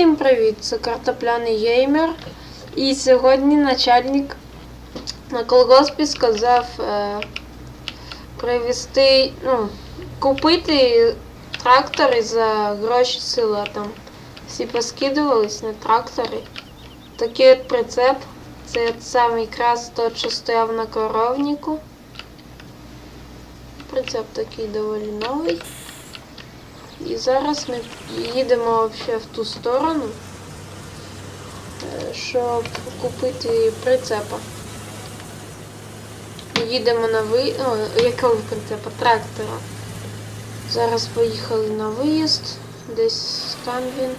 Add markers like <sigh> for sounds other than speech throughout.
Всім привіт! Це картопляний геймер. І сьогодні начальник на колгоспі сказав е, привезти, ну, купити трактори за гроші села. Там всі поскидувались на трактори. Такий от прицеп. Це от самий крас тот, що стояв на коровнику. Прицеп такий доволі новий. І зараз ми їдемо ще в ту сторону, е, щоб купити прицепа. Їдемо на ви... О, якого прицепа? Трактора. Зараз поїхали на виїзд. Десь там він.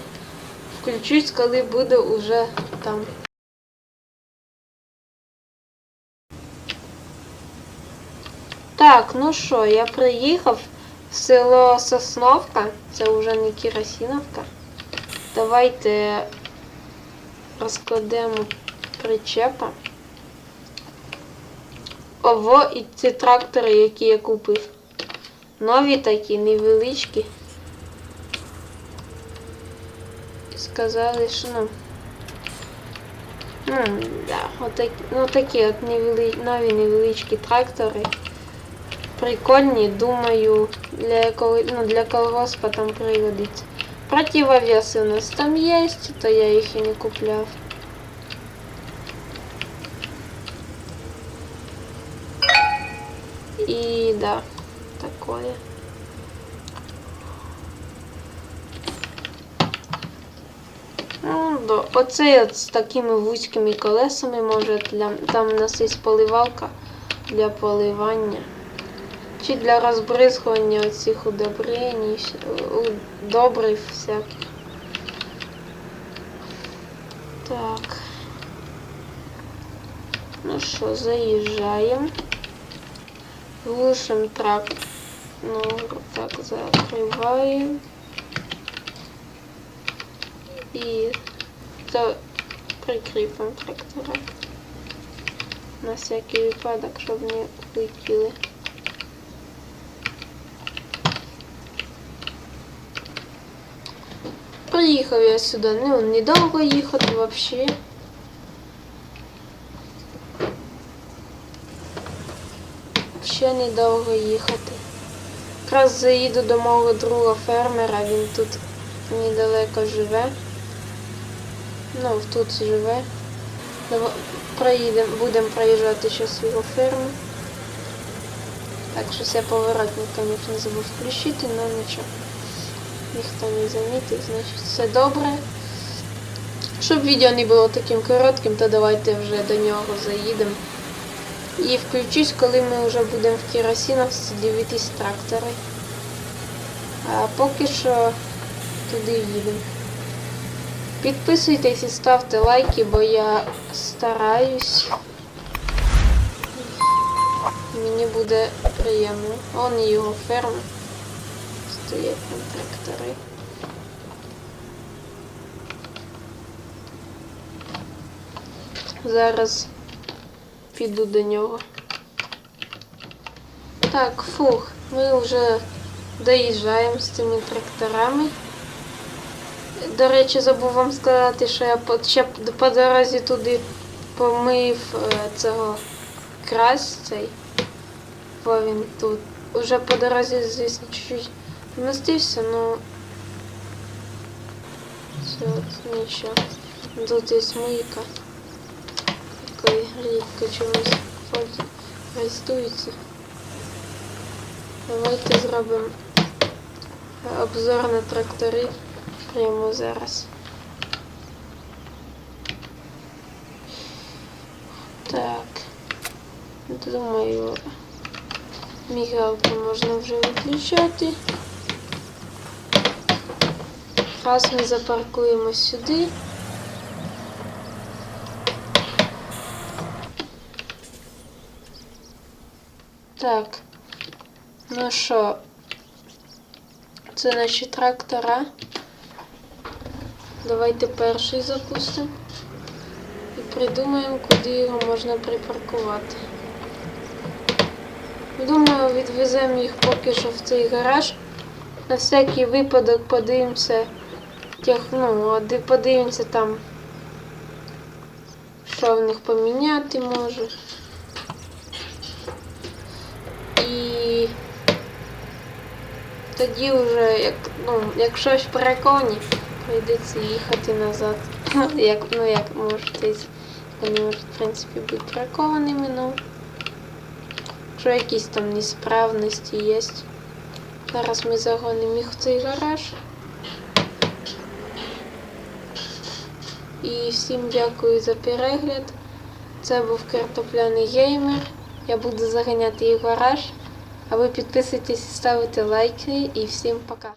Включусь, коли буде уже там. Так, ну що, я приїхав село Сосновка, це вже не Кірасіновка. Давайте розкладемо причепа. Ово і ці трактори, які я купив. Нові такі, невеличкі. Сказали, що ну. М, да, отакі, ну такі от невели... нові невеличкі трактори прикольні, думаю, для ну, для колгоспа там пригодиться. Противовеси у нас там є, то я їх і не купляв. І да, такое. Ну, да. Оцей от з такими вузькими колесами може для там у нас є поливалка для поливання. Чи для розбризгування оцих удобрень, добрив всяких. Так. Ну що, заїжджаємо. Глушим трак. Ну, так, закриваємо. І за... прикріпимо трактора. На всякий випадок, щоб не летіли. Приїхав я сюди, ну, недовго їхати взагалі. Ще недовго їхати. Якраз заїду до мого друга фермера, він тут недалеко живе. Ну, тут живе. Проїдемо, будемо проїжджати зараз його ферму. Так, щось я поворотник, звісно, забув включити, але нічого. Ніхто не замітив, значить все добре. Щоб відео не було таким коротким, то давайте вже до нього заїдемо. І включусь, коли ми вже будемо в Кіросіновці дивитись трактори. А поки що туди їдемо. Підписуйтесь і ставте лайки, бо я стараюсь. Мені буде приємно. Он його ферма. Стоять там трактори. Зараз піду до нього. Так, фух, ми вже доїжджаємо з цими тракторами. До речі, забув вам сказати, що я ще по дорозі туди помив е, цього крась. Бо він тут. Уже по дорозі, звісно, чуть-чуть вмістився, но все, нічого. Тут є мийка. Такий рідко чомусь користується. Давайте зробимо обзор на трактори прямо зараз. Так. Думаю, мігалку можна вже виключати. Раз ми запаркуємо сюди. Так. Ну що, це наші трактора. Давайте перший запустимо. І придумаємо, куди його можна припаркувати. Думаю, відвеземо їх поки що в цей гараж. На всякий випадок подивимося, Тих, ну, подивимося там, що в них поміняти може. І тоді вже, як, ну, якщо ж переконі, прийдеться їхати назад. <laughs> як, ну, як можете, вони можуть, в принципі, бути перекованими, ну. Якщо якісь там несправності є. Зараз ми загонимо їх в цей гараж. І всім дякую за перегляд. Це був картопляний геймер. Я буду заганяти їх в гараж. А ви підписуйтесь, ставите лайки і всім пока.